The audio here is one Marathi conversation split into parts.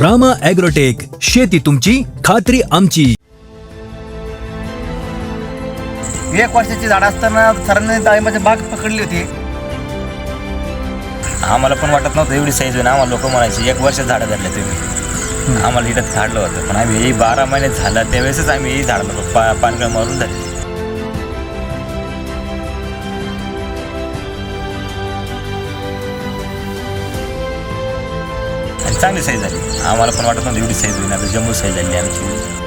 रामा ॲग्रोटेक शेती तुमची खात्री आमची. एक वर्षाची झाड असताना सरांनी डाळिंबाची बाग पकडली होती. आम्हाला पण वाटत नव्हतं एवढी साईज होईल आम्हाला लोक म्हणायचे एक वर्ष झाडं धरले तुम्ही. आम्हाला इथं झाडलं होतं पण आम्ही हे बारा महिने झालं त्यावेळेसच आम्ही हे झाडलं पा पानगळ मारून धरले. चांगली साईज झाली. आम्हाला पण वाटत नव्हतं एवढी साईज होईल आता जम्मू साईज झाली आमची.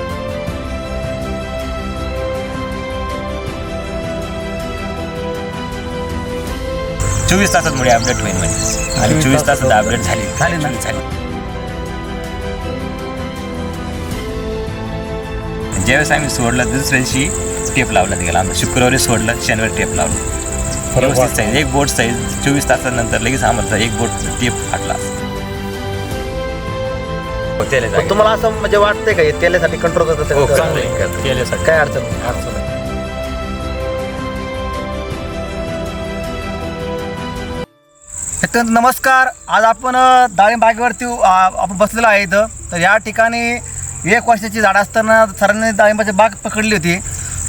चोवीस तासात मुळे अपडेट होईल म्हणजे आणि चोवीस तासात अपडेट झाली. झाली ना? झाली. ज्यावेळेस आम्ही सोडलं दुसऱ्या दिवशी टेप लावला गेला आमचं शुक्रवारी सोडलं शनिवारी टेप लावलं. व्यवस्थित साईज एक बोट साईज चोवीस तासानंतर लगेच आम्हाला एक बोट टेप फाटला. हो. तुम्हाला असं म्हणजे वाटतंय का हे तेलासाठी कंट्रोल हो, करत चांगलं आहे, करतं. काय अडचण नाही. अडचण नाही. मित्रांनो, नमस्कार. आज आपण अ, डाळिंब बागेवरती अ, आपण बसलेलो आहे इथं. तर या ठिकाणी एक वर्षाची झाडं असताना सरांनी डाळिंबाची बाग पकडली होती.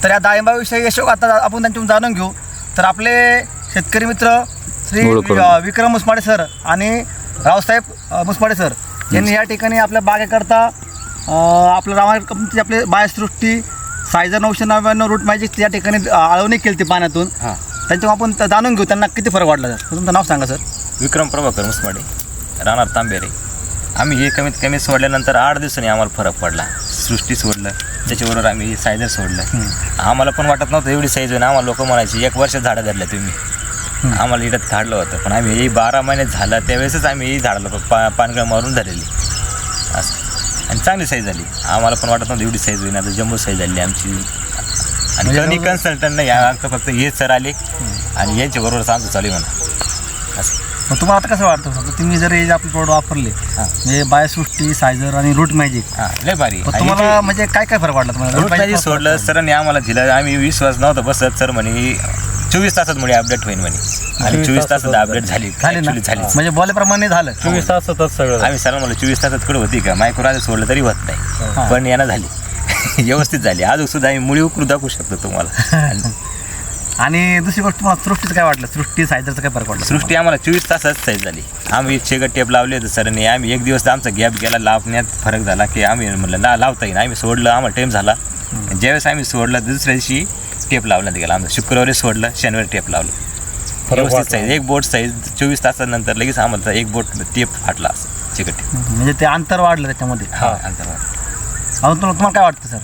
तर या डाळिंबाविषयी यशोक आता आपण त्यांच्याकडून जाणून घेऊ. तर आपले शेतकरी मित्र श्री अ, विक्रम मुसमाडे सर आणि रावसाहेब अ, मुसमाडे सर. यांनी या ठिकाणी आपल्या बागेकरता आपलं रामा कंपनीची आपले बायोसृष्टी सायझर नऊशे नव्याण्णव रूट मॅजिक या ठिकाणी आळवणी केली ती पाण्यातून. हां. त्यांच्यावर आपण जाणून घेऊ त्यांना किती फरक वाटला सर. तुमचं नाव सांगा सर. विक्रम प्रभाकर मुसमाडे राहणार तांबेरे. आम्ही हे कमीत कमी सोडल्यानंतर आठ दिवसांनी आम्हाला फरक पडला. सृष्टी सोडलं त्याच्याबरोबर आम्ही सायझर सोडलं. आम्हाला पण वाटत नव्हतं एवढी साईज होईल आम्हाला लोक म्हणायचे एक वर्ष झाडं धरले तुम्ही. आम्हाला इथं काढलं होतं. पण आम्ही हे बारा महिने झालं त्यावेळेसच आम्ही हे झाडलं पा पानगळ मारून धरलेली. असं. आणि चांगली साईज झाली. आम्हाला पण वाटत नव्हतं एवढी साईज होईल आता जम्मू साईज झाली आमची. आणि म्हणजे जवळ- कन्सल्टंट नाही आमचं फक्त हेच सर आले. आणि यांच्याबरोबरच आमचं चालू म्हणा. असं. मग तुम्हाला आता कसं वाटतं? समजा तुम्ही जर हे आपले प्रोडक्ट वापरले हां. म्हणजे बायोसृष्टी सायझर आणि रूट मॅजिक हां लय भारी. तुम्हाला म्हणजे काय काय फरक वाटला तुम्हाला? रूट मॅजिक सोडलं सरांनी आम्हाला दिलं. आम्ही विश्वास नव्हता बसत सर म्हणे चोवीस तासात मुळे अपडेट होईल म्हणे. आणि चोवीस तासात अपडेट झाली झाली ना? Actually झालीच. म्हणजे बोलेप्रमाणे झालं. चोवीस तासातच सगळं आम्ही सर म्हणलं चोवीस तासात कडे होती का? मायक्रो सोडलं तरी होत. नाही. पण यानं झाली. व्यवस्थित झाली. अजून सुद्धा आम्ही मुळी उकरू दाखवू शकतो तुम्हाला. आणि दुसरी गोष्ट तुम्हाला सृष्टीचं काय वाटलं? सृष्टी सायझरचं काय फरक वाटलं? सृष्टी आम्हाला चोवीस तासात साईज झाली. आम्ही शेगट टेप लावले होते सरांनी आम्ही एक दिवस आमचा गॅप गेला लावण्यात फरक झाला की आम्ही म्हणलं ला लावता येईल आम्ही सोडलं आम्हाला टाईम झाला. ज्यावेळेस आम्ही सोडलं दुसऱ्या दिवशी टेप लावण्यात गेला. आमचं शुक्रवारी सोडलं शनिवारी टेप लावलं. व्यवस्थित. साईज एक बोट साईज चोवीस तासानंतर लगेच आम्हाला एक बोट टेप फाटला असं चिकट म्हणजे ते अंतर वाढलं त्याच्यामध्ये. हा अंतर्वाद. अजून तुम्हाला तुम्हाला काय वाटतं सर?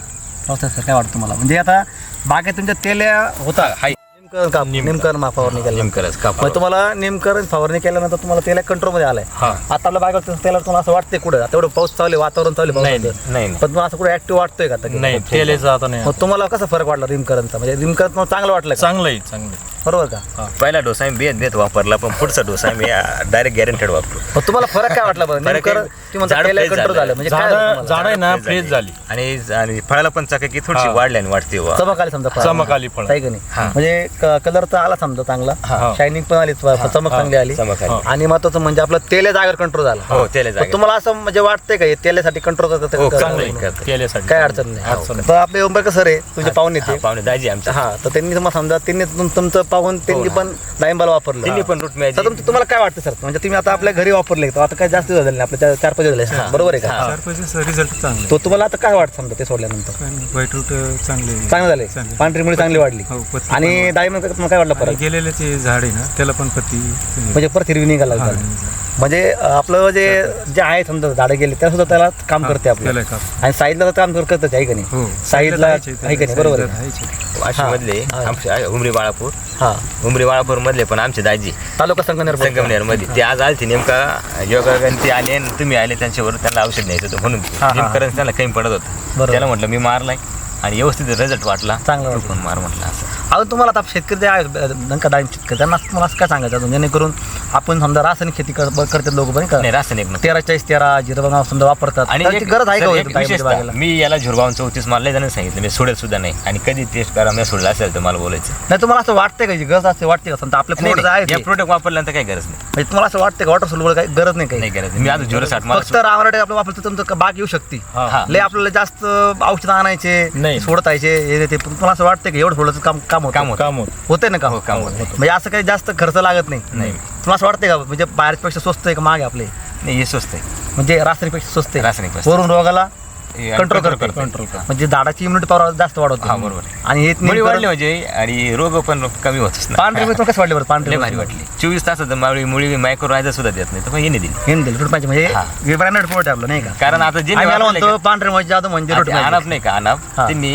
रावसाहेब सर काय वाटतं तुम्हाला? म्हणजे आता बागेत तुमच्या तेल्या होता हाय नेमकं का नेमकं. मा फवारणी केली नेमकरच का मग तुम्हाला नेमकं फवारणी केल्यानंतर तुम्हाला तेला कंट्रोलमध्ये आलाय. हा. आता आपल्या बागेत तेला तुम्हाला असं वाटतंय कुठं? आता एवढं पाऊस चालू आहे, वातावरण चालू आहे नाही पावसाचं. नाही नाही. पण तुम्हाला असं कुठे ऍक्टिव्ह वाटतोय का आता? नाही तेलेचं आता नाही. मग तुम्हाला कसा फरक वाटला रिमकरणचा म्हणजे रिमकरण तुम्हाला चांगलं वाटलं का? चांगलं आहे चांगलं आहे. बरोबर का? पहिला डोसा आम्ही बेत बेत वापरला पण पुढचा डोसा आम्ही डायरेक्ट गॅरंटेड वापरू मग तुम्हाला फरक काय वाटला बरं? नेमकं म्हणता तेला कंट्रोल झालं. म्हणजे काय झाडं तुम्हाला? झाडं आहे ना फ्रेश झाली. आणि आणि फळाला पण चकाकी थोडीशी हा. वाढली आणि वाढते वा. चमक आली समजा फळाला. चमक आली फळाला. आहे की नाही? हा. म्हणजे कलर तर आला समजा चांगला. हा. शायनिंग पण आली चमक हा. चांगली आली. चमक आली. आणि महत्वाचं म्हणजे आपलं तेल्या जागेवर कंट्रोल झाला. हो तेले तुम्हाला असं म्हणजे वाटतंय का हे तेलासाठी कंट्रोल हो, चांगलं आहे. करत- काय अडचण नाही. अडचण नाही. तर आपले उंबरकर सर आहे तुमचे पाहुणे हा, पाहुणे दाजी आमच्या हा तर त्यांनी तुम्हाला समजा त्यांनी तुम- तुमचं पाहून त्यांनी पण डाळिंबाला वापरलं. हो त्यांनी पण रूट मॅजिक तुमचं- तुम्हाला काय वाटतं सर? म्हणजे तुम्ही आता आपल्या घरी वापरले तर आता काय जास्त झाले नाही, आपले चार- चार पाच झाले बरोबर आहे का? हा. चार पैसे रिझल्ट चांगले. तो तुम्हाला आता काय वाटतं समजा ते सोडल्यानंतर? व्हाईट रूट चांगले. चांगलं झाले. चांगले. पांढरी मुळी चांगली वाढली. हो, पत्ती आणि डाळिंब तुम्हाला काय वाटलं परत? गेलेले ते झाड आहे ना त्याला पण पत्ती म्हणजे परत हिरवी निघायला हा, लागली. म्हणजे आपलं जे जे आहे समजा झाडं गेले त्या सुद्धा त्याला काम करते आपलं. त्याला आणि साईडला तर काम करतच आहे का नाही? हो. साईडला राहायचे, आहे का नाही? बरोबर आहे. राहायचे. हा. मधले हा. आमचे उमरी बाळापूर. हा. उमरी बाळापूर मधले पण आमचे दाजी. तालुका संगमनेर संगमनेरमध्ये ते आज आलते नेमका योगागंती आले आणि तुम्ही आले त्यांच्यावर त्यांना औषध न्यायचं होतं म्हणून. हा, त्यांना कमी पडत होतं. बरोबर. त्याला म्हटलं मी मारलाय. आणि व्यवस्थित रिझल्ट वाटला. चांगला तू वाटला. पण मार म्हटलं असं. अजून तुम्हाला आता शेतकरी जे आहे शेतकरी त्यांना तुम्हाला असं काय सांगायचं अजून? जेणेकरून आपण समजा रासायनिक शेती कर- करतात लोक पण का नाही रासायनिक नको. तेरा चाळीस तेरा जिरं समजा वापरतात आणि एक- गरज आहे का सर, हो एक विशेषतः? मी याला झुरबावून चौतीस मला लय जणांनी सांगितलं मी सोडेल सुद्धा नाही आणि कधी टेस्ट करा मी सोडलं असेल तर मला बोलायचं नाही तुम्हाला असं वाटतंय का गरज असते वाटते का समजा आपल्या नाही, प्लॉट आहे नाही, ते. या प्रोडक्ट वापरल्यानंतर काही गरज नाही म्हणजे तुम्हाला असं वाटतं का वॉटर सोल्युबल काही गरज नाही काही नाही गरज नाही. मी आता झुरं साठ फक्त रामराटे आपलं वापरतो तुमचं बाग येऊ शकते हा. लय आपल्याला जास्त औषध आणायचे नाही. सोडतायचे हे ते पण तुम्हाला असं वाटतं की एवढं सोडायचं काम काम होतं काम होतं. काम होत होते ना काम हो, काम होतं. म्हणजे असं काही जास्त खर्च लागत नाही नाही. तुम्हाला असं वाटतंय का? म्हणजे बाहेरपेक्षा स्वस्त आहे का आहे आपले? नाही हे स्वस्त आहे. म्हणजे रासायनिकपेक्षा स्वस्त आहे. रासायनिक. वरून रोगाला हे कंट्रोल करते करते. हा. म्हणजे झाडाची इम्युनिटी पॉवर जास्त वाढवते हा, बरोबर. आणि हे मुळी वाढली म्हणजे आणि रोग पण कमी होतच ना पांढरी तुम्हाला कसं वाटली बरं पांढरी लय भारी? वाटली चोवीस तास मुळी मुळी मायक्रो राहायचं सुद्धा देत नाही तर मग येणे दिली हे दिली रूट पाहिजे म्हणजे हा. ब्रँडेड प्रोडक्ट आपलं नाही का कारण आता जे आम्ही याला म्हणतो पांढरी मुळी जादू म्हणजे रूट अनाप नाही का अनाप हा. त्यांनी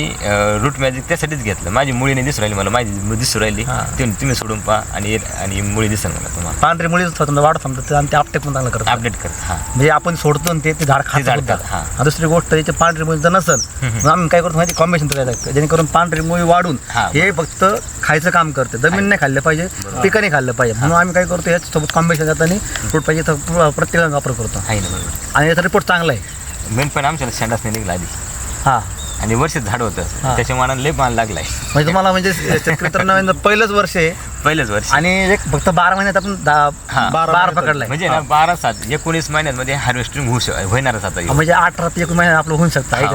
रूट मॅजिक त्यासाठीच घेतलं माझी मुळी नाही दिसू राहिली मला माझी दिसू राहिली हा. ते तुम्ही सोडून पहा आणि आणि मुळी दिसेल मला तुम्हाला पांढरी मुळी समजा वाढ समजा आणि ते आपटेक पण चांगलं करतात अपडेट कर हा म्हणजे आपण सोडतो आणि ते ते झाड खातं झाड. खातं, हा. दुसरी गोष्ट याची पांढरी मुळी जर नसेल मग आम्ही काय करतो माहिती कॉम्बिनेशन करायचं जेणेकरून पांढरी मुळी वाढून हा, हे फक्त खायचं काम करते. जमीन नाही खाल्लं पाहिजे पिकाने खाल्लं पाहिजे. म्हणून आम्ही काय करतो याच्यासोबत कॉम्बिनेशन जाताना फ्रूट पाहिजे तर प्रत्येकाने वापर करतो. आहे ना बरोबर. आणि याचा रिपोर्ट चांगला आहे. मेन पण आमच्याला शेंडाच नाही निघला आधी. हा. आणि वर्षात झाड होतं. त्याच्या मनाला लय माल लागलाय. म्हणजे तुम्हाला म्हणजे शेतकरी पहिलंच वर्ष आहे. पहिलंच वर्ष. आणि एक फक्त बारा महिन्यात आपण दहा. बारा बार पकडलाय. म्हणजे ना बारा सात एकोणीस महिन्यात मध्ये हार्वेस्टिंग होऊ शक होणारच आता म्हणजे अठरा ते एक महिन्यात आपलं होऊ शकतं आहे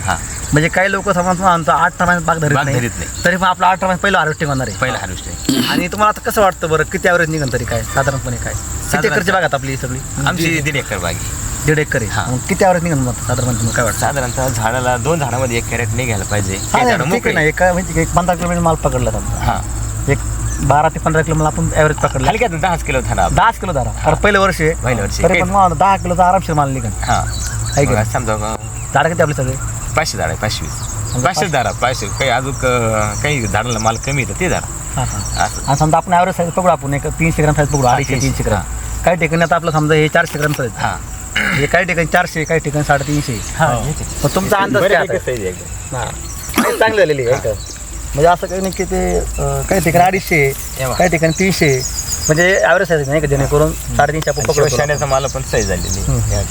का. म्हणजे काही लोक समजा आमचं अठरा महिन्यात बाग धरीत नाही. तरी पण आपलं अठरा महिन्यात पहिलं हार्वेस्टिंग होणार आहे. पहिला हार्वेस्टिंग आणि तुम्हाला आता कसं वाटतं बरं? किती ॲव्हरेज निघन तरी काय? साधारणपणे काय? किती एकरची बाग आपली सगळी? आमची दीड एकर बागी दीड एकर आहे. हा. मग किती ॲव्हरेज निघन मग साधारण तुम्हाला काय वाटतं? साधारणतः झाडाला दोन झाडामध्ये एक कॅरेट निघायला पाहिजे. काही नाही, झाडं ठीक आहे मोकळी. ना एका म्हणजे एक पंधरा किलोमीटर माल पकडला समजा. हा. एक बारा ते पंधरा किलो मला आपण ॲव्हरेज पकडला. हलक्यात दहाच किलो झाडा दहाच किलो धरा. कारण पहिलं वर्ष आहे. पहिलं वर्ष. तरी पण मग दहा किलोचा आरामशीर माल निघन हा. आहे की मग नाही? समजा का झाडं किती आपले सगळे? पाचशे झाड आहे पाचशे वीस. पाचशे झाडा पाचशे. काही अजून क- काही झाडाला माल कमी येतं ते झाड हां हां. असं. आणि समजा आपण ॲव्हरेज साईज पकडू आपण एक तीनशे ग्राम साईज पकडू अडीचशे तीनशे, तीनशे ग्राम. काही ठिकाणी आता आपलं समजा हे चारशे ग्राम साईज हा. हे काही ठिकाणी चारशे काही ठिकाणी साडेतीनशे. हा तुमचा अंदाज काय आता? हा. चांगली झालेली आहे का? म्हणजे असं काही नाही की ते अं, काही ठिकाणी अडीचशे. काही ठिकाणी तीनशे. म्हणजे ॲव्हरेज साईज नाही का? जेणेकरून साडेतीनशे आपण पकडू शकतो. शिवशाण्याचा माल पण साईज झालेली हम्म. या.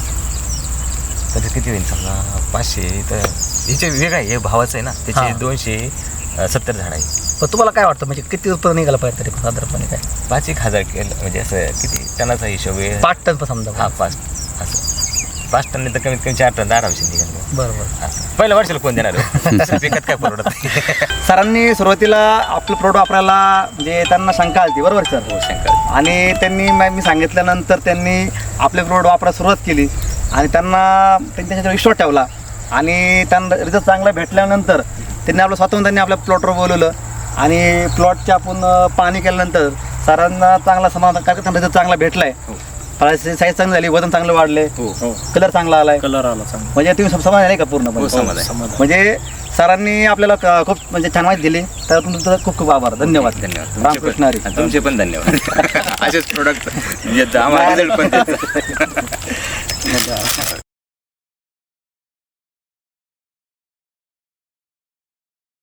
किती होईल समजा? पाचशे तर हिचे वेगळं आहे. हे भावाचं आहे ना? त्याचे हा. दोनशे अं, सत्तर झाड आहे. पण तुम्हाला काय वाटतं? म्हणजे किती उत्पन्न निघालं पाहिजे तरी पण साधारणपणे काय? पाच एक हजार केलं. म्हणजे असं किती? टनाचा हिशोब. आहे पाच टन पण समजा. हा पाच. असं पाच तर कमीत कमी चार टन आरामशीर निघाल बरोबर. असं पहिल्या वर्षाला कोण देणार हो? पिकात काय परवडत नाही. सरांनी सुरुवातीला आपलं प्रोडक्ट वापरायला म्हणजे त्यांना शंका आली बरोबर सर? हो शंकर आणि त्यांनी मा- मी सांगितल्यानंतर त्यांनी आपले प्रोडक्ट वापरायला सुरुवात केली आणि त्यांना त्यांनी त्याच्यावर विश्वास ठेवला. आणि त्यांना रिझल्ट चांगला भेटल्यानंतर त्यांनी आपलं स्वतःहून त्यांनी आपल्या प्लॉटवर बोलवलं. आणि प्लॉटचे आपण अं, पाहणी केल्यानंतर सरांना चांगला समाधान कारण त्यांना रिझल्ट चांगला भेटलाय. फळाची साईज चांगली झाली वजन चांगलं वाढले. हो कलर चांगला आलाय. कलर आला चांगला. म्हणजे तुम्ही सम- समाधान आहे का पूर्ण? हो, समाधान. समाधान. म्हणजे सरांनी आपल्याला क- खूप म्हणजे छान माहिती दिली. तर तुमचं खूप खूप आभार. धन्यवाद. धन्यवाद. तुमचे रामकृष्ण हरी. पण तुमचे पण धन्यवाद. असेच प्रोडक्ट आम्हाला result पण देतात.